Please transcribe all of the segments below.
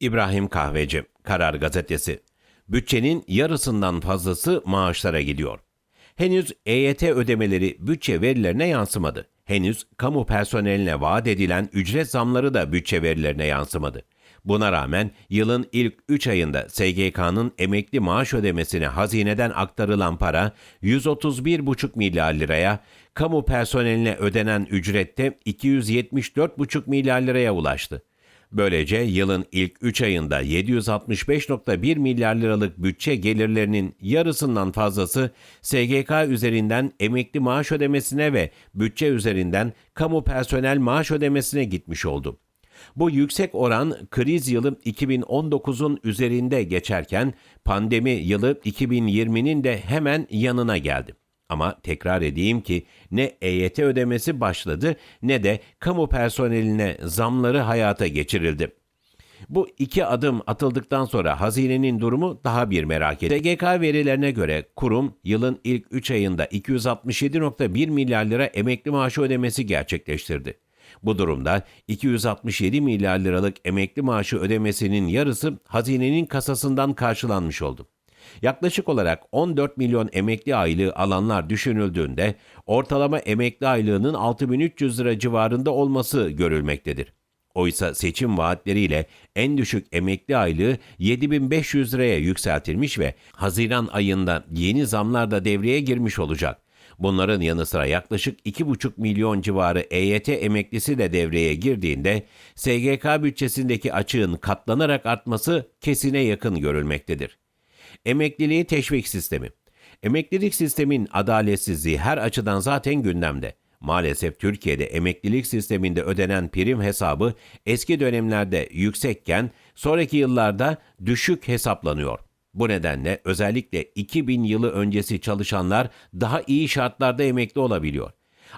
İbrahim Kahveci, Karar Gazetesi. Bütçenin yarısından fazlası maaşlara gidiyor. Henüz EYT ödemeleri bütçe verilerine yansımadı. Henüz kamu personeline vaat edilen ücret zamları da bütçe verilerine yansımadı. Buna rağmen yılın ilk 3 ayında SGK'nın emekli maaş ödemesine hazineden aktarılan para 131,5 milyar liraya, kamu personeline ödenen ücrette 274,5 milyar liraya ulaştı. Böylece yılın ilk 3 ayında 765.1 milyar liralık bütçe gelirlerinin yarısından fazlası SGK üzerinden emekli maaş ödemesine ve bütçe üzerinden kamu personel maaş ödemesine gitmiş oldu. Bu yüksek oran kriz yılı 2019'un üzerinde geçerken pandemi yılı 2020'nin de hemen yanına geldi. Ama tekrar edeyim ki ne EYT ödemesi başladı ne de kamu personeline zamları hayata geçirildi. Bu iki adım atıldıktan sonra hazinenin durumu daha bir merak edici. SGK verilerine göre kurum yılın ilk 3 ayında 267.1 milyar lira emekli maaşı ödemesi gerçekleştirdi. Bu durumda 267 milyar liralık emekli maaşı ödemesinin yarısı hazinenin kasasından karşılanmış oldu. Yaklaşık olarak 14 milyon emekli aylığı alanlar düşünüldüğünde ortalama emekli aylığının 6300 lira civarında olması görülmektedir. Oysa seçim vaatleriyle en düşük emekli aylığı 7500 liraya yükseltilmiş ve Haziran ayında yeni zamlar da devreye girmiş olacak. Bunların yanı sıra yaklaşık 2,5 milyon civarı EYT emeklisi de devreye girdiğinde SGK bütçesindeki açığın katlanarak artması kesine yakın görülmektedir. Emekliliği teşvik sistemi. Emeklilik sistemin adaletsizliği her açıdan zaten gündemde. Maalesef Türkiye'de emeklilik sisteminde ödenen prim hesabı eski dönemlerde yüksekken sonraki yıllarda düşük hesaplanıyor. Bu nedenle özellikle 2000 yılı öncesi çalışanlar daha iyi şartlarda emekli olabiliyor.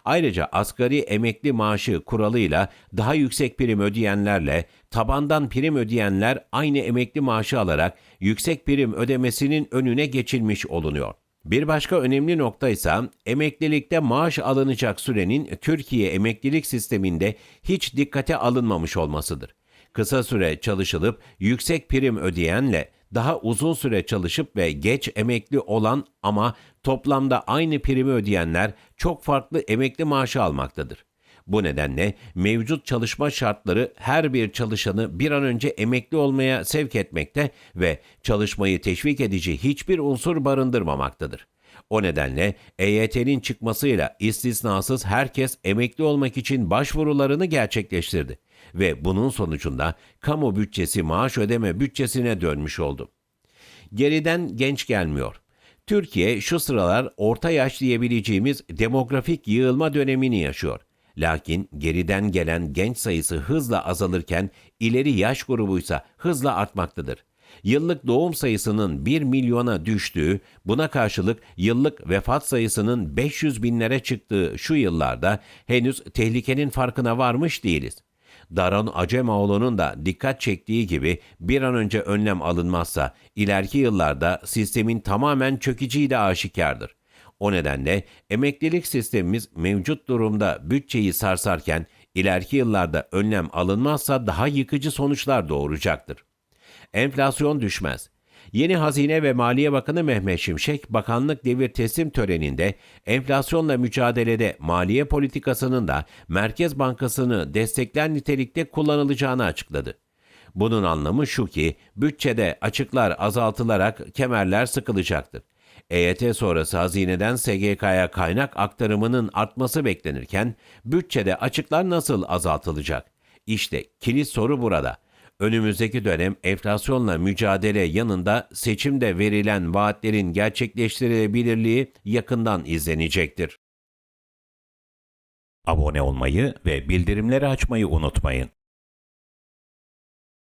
Ayrıca asgari emekli maaşı kuralıyla daha yüksek prim ödeyenlerle tabandan prim ödeyenler aynı emekli maaşı alarak yüksek prim ödemesinin önüne geçilmiş olunuyor. Bir başka önemli nokta ise emeklilikte maaş alınacak sürenin Türkiye emeklilik sisteminde hiç dikkate alınmamış olmasıdır. Kısa süre çalışılıp yüksek prim ödeyenle daha uzun süre çalışıp ve geç emekli olan ama toplamda aynı primi ödeyenler çok farklı emekli maaşı almaktadır. Bu nedenle mevcut çalışma şartları her bir çalışanı bir an önce emekli olmaya sevk etmekte ve çalışmayı teşvik edici hiçbir unsur barındırmamaktadır. O nedenle EYT'nin çıkmasıyla istisnasız herkes emekli olmak için başvurularını gerçekleştirdi ve bunun sonucunda kamu bütçesi maaş ödeme bütçesine dönmüş oldu. Geriden genç gelmiyor. Türkiye şu sıralar orta yaş diyebileceğimiz demografik yığılma dönemini yaşıyor. Lakin geriden gelen genç sayısı hızla azalırken ileri yaş grubuysa hızla artmaktadır. Yıllık doğum sayısının 1 milyona düştüğü, buna karşılık yıllık vefat sayısının 500 binlere çıktığı şu yıllarda henüz tehlikenin farkına varmış değiliz. Daron Acemoğlu'nun da dikkat çektiği gibi bir an önce önlem alınmazsa ileriki yıllarda sistemin tamamen çökeceği de aşikardır. O nedenle emeklilik sistemimiz mevcut durumda bütçeyi sarsarken ileriki yıllarda önlem alınmazsa daha yıkıcı sonuçlar doğuracaktır. Enflasyon düşmez. Yeni Hazine ve Maliye Bakanı Mehmet Şimşek, bakanlık devir teslim töreninde enflasyonla mücadelede maliye politikasının da Merkez Bankası'nı destekler nitelikte kullanılacağını açıkladı. Bunun anlamı şu ki bütçede açıklar azaltılarak kemerler sıkılacaktır. EYT sonrası hazineden SGK'ya kaynak aktarımının artması beklenirken bütçede açıklar nasıl azaltılacak? İşte kilit soru burada. Önümüzdeki dönem enflasyonla mücadele yanında seçimde verilen vaatlerin gerçekleştirilebilirliği yakından izlenecektir. Abone olmayı ve bildirimleri açmayı unutmayın.